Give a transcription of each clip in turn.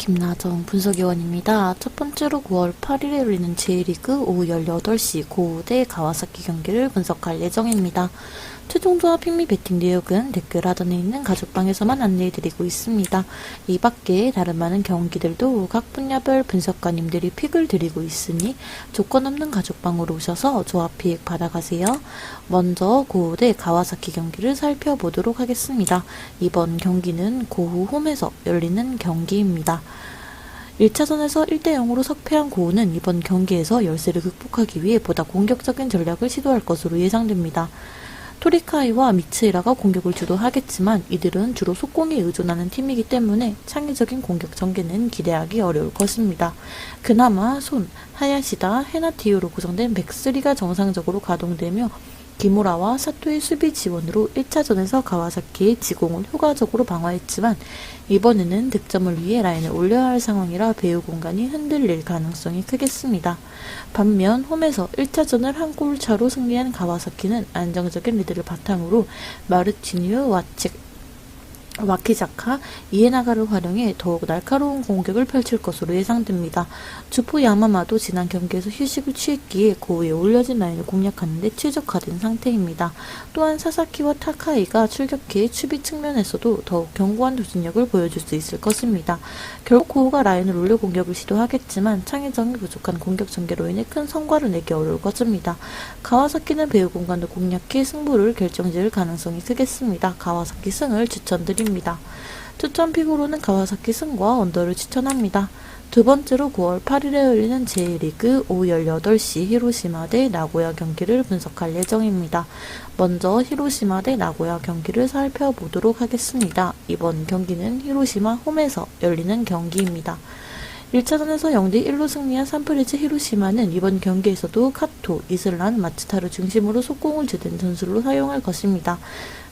김나정 분석위원입니다. 첫 번째로 9월 8일에 열리는 J리그 오후 18시 고대 가와사키 경기를 분석할 예정입니다. 최종 조합 핑미 배팅 내역은 댓글 하단에 있는 가족방에서만 안내해드리고 있습니다. 이 밖에 다른 많은 경기들도 각 분야별 분석가님들이 픽을 드리고 있으니 조건 없는 가족방으로 오셔서 조합 픽 받아가세요. 먼저 고대 가와사키 경기를 살펴보도록 하겠습니다. 이번 경기는 고우 홈에서 열리는 경기입니다. 1차전에서 1대0으로 석패한 고우는 이번 경기에서 열세를 극복하기 위해 보다 공격적인 전략을 시도할 것으로 예상됩니다. 토리카이와 미츠이라가 공격을 주도하겠지만 이들은 주로 속공에 의존하는 팀이기 때문에 창의적인 공격 전개는 기대하기 어려울 것입니다. 그나마 손, 하야시다, 헤나티우로 구성된 백스리가 정상적으로 가동되며 기무라와 사토의 수비 지원으로 1차전에서 가와사키의 지공을 효과적으로 방어했지만 이번에는 득점을 위해 라인을 올려야 할 상황이라 배우 공간이 흔들릴 가능성이 크겠습니다. 반면 홈에서 1차전을 한 골 차로 승리한 가와사키는 안정적인 리드를 바탕으로 마르티뉴, 와책, 와키자카, 이에나가를 활용해 더욱 날카로운 공격을 펼칠 것으로 예상됩니다. 주포 야마마도 지난 경기에서 휴식을 취했기에 고위에 올려진 라인을 공략하는 데 최적화된 상태입니다. 또한 사사키와 타카이가 출격해 추비 측면에서도 더욱 견고한 조직력을 보여줄 수 있을 것입니다. 결국 고우가 라인을 올려 공격을 시도하겠지만 창의성이 부족한 공격 전개로 인해 큰 성과를 내기 어려울 것입니다. 가와사키는 배우 공간을 공략해 승부를 결정지을 가능성이 크겠습니다. 가와사키 승을 추천드립니다. 추천 픽으로는 가와사키 승과 언더를 추천합니다. 두 번째로 9월 8일에 열리는 제1리그 오후 18시 히로시마 대 나고야 경기를 분석할 예정입니다. 먼저 히로시마 대 나고야 경기를 살펴보도록 하겠습니다. 이번 경기는 히로시마 홈에서 열리는 경기입니다. 1차전에서 0대1로 승리한 산프레즈 히로시마는 이번 경기에서도 카토, 이슬란, 마츠타를 중심으로 속공을 주된 전술로 사용할 것입니다.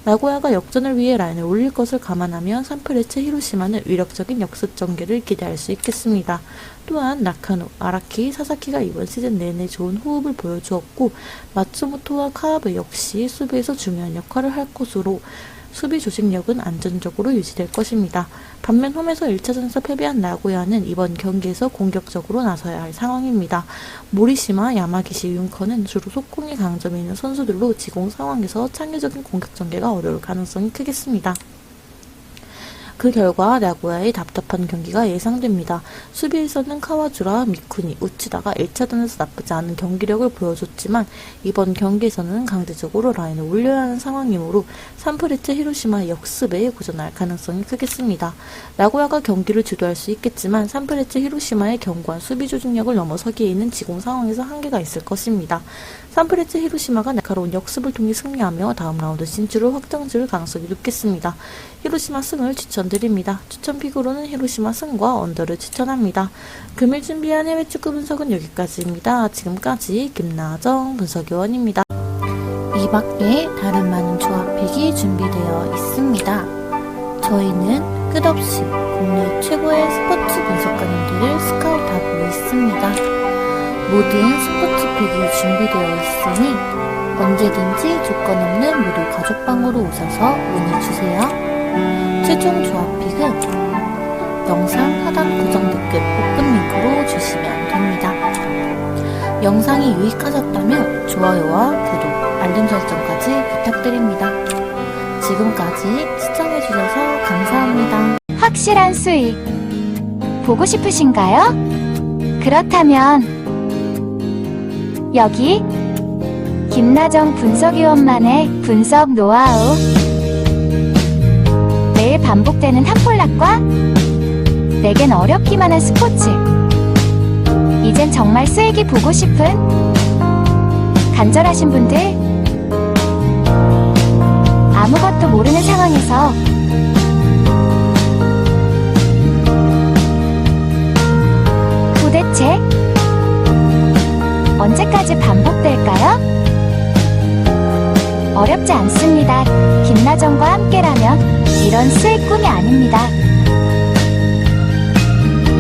나고야가 역전을 위해 라인을 올릴 것을 감안하면 산프레체 히로시마는 위력적인 역습 전개를 기대할 수 있겠습니다. 또한 나카노, 아라키, 사사키가 이번 시즌 내내 좋은 호흡을 보여주었고 마츠모토와 카아베 역시 수비에서 중요한 역할을 할 것으로 수비 조직력은 안전적으로 유지될 것입니다. 반면 홈에서 1차전에서 패배한 나고야는 이번 경기에서 공격적으로 나서야 할 상황입니다. 모리시마, 야마기시, 윤커는 주로 속공이 강점이 있는 선수들로 지공 상황에서 창의적인 공격 전개가 어려울 가능성이 크겠습니다. 그 결과 나고야의 답답한 경기가 예상됩니다. 수비에서는 카와주라, 미쿠니, 우치다가 1차전에서 나쁘지 않은 경기력을 보여줬지만 이번 경기에서는 강제적으로 라인을 올려야 하는 상황이므로 산프레체 히로시마의 역습에 고전할 가능성이 크겠습니다. 나고야가 경기를 주도할 수 있겠지만 산프레체 히로시마의 견고한 수비 조직력을 넘어서기에 있는 지공 상황에서 한계가 있을 것입니다. 산프레체 히로시마가 날카로운 역습을 통해 승리하며 다음 라운드 진출을 확정 지을 가능성이 높겠습니다. 히로시마 승을 추천 드립니다. 추천 픽으로는 히로시마 승과 언더를 추천합니다. 금일 준비한 해외 축구 분석은 여기까지입니다. 지금까지 김나정 분석위원입니다. 이 밖에 다른 많은 조합픽이 준비되어 있습니다. 저희는 끝없이 국내 최고의 스포츠 분석가님들을 스카우트하고 있습니다. 모든 스포츠픽이 준비되어 있으니 언제든지 조건 없는 무료 가족방으로 오셔서 문의 주세요. 최종 조합픽은 영상 하단 고정 댓글 오픈 링크로 주시면 됩니다. 영상이 유익하셨다면 좋아요와 구독, 알림 설정까지 부탁드립니다. 지금까지 시청해주셔서 감사합니다. 확실한 수익 보고 싶으신가요? 그렇다면 여기 김나정 분석위원만의 분석 노하우 반복되는 탑폴락과 내겐 어렵기만 한 스포츠 이젠 정말 수익이 보고 싶은 간절하신 분들 아무것도 모르는 상황에서 도대체 언제까지 반복될까요? 어렵지 않습니다. 김나정과 함께라면 이런 수익 꿈이 아닙니다.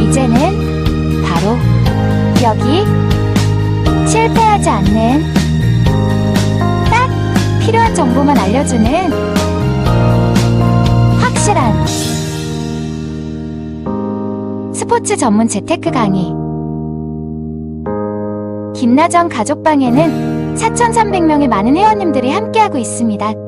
이제는 바로 여기 실패하지 않는 딱 필요한 정보만 알려주는 확실한 스포츠 전문 재테크 강의. 김나정 가족방에는 4,300명의 많은 회원님들이 함께하고 있습니다.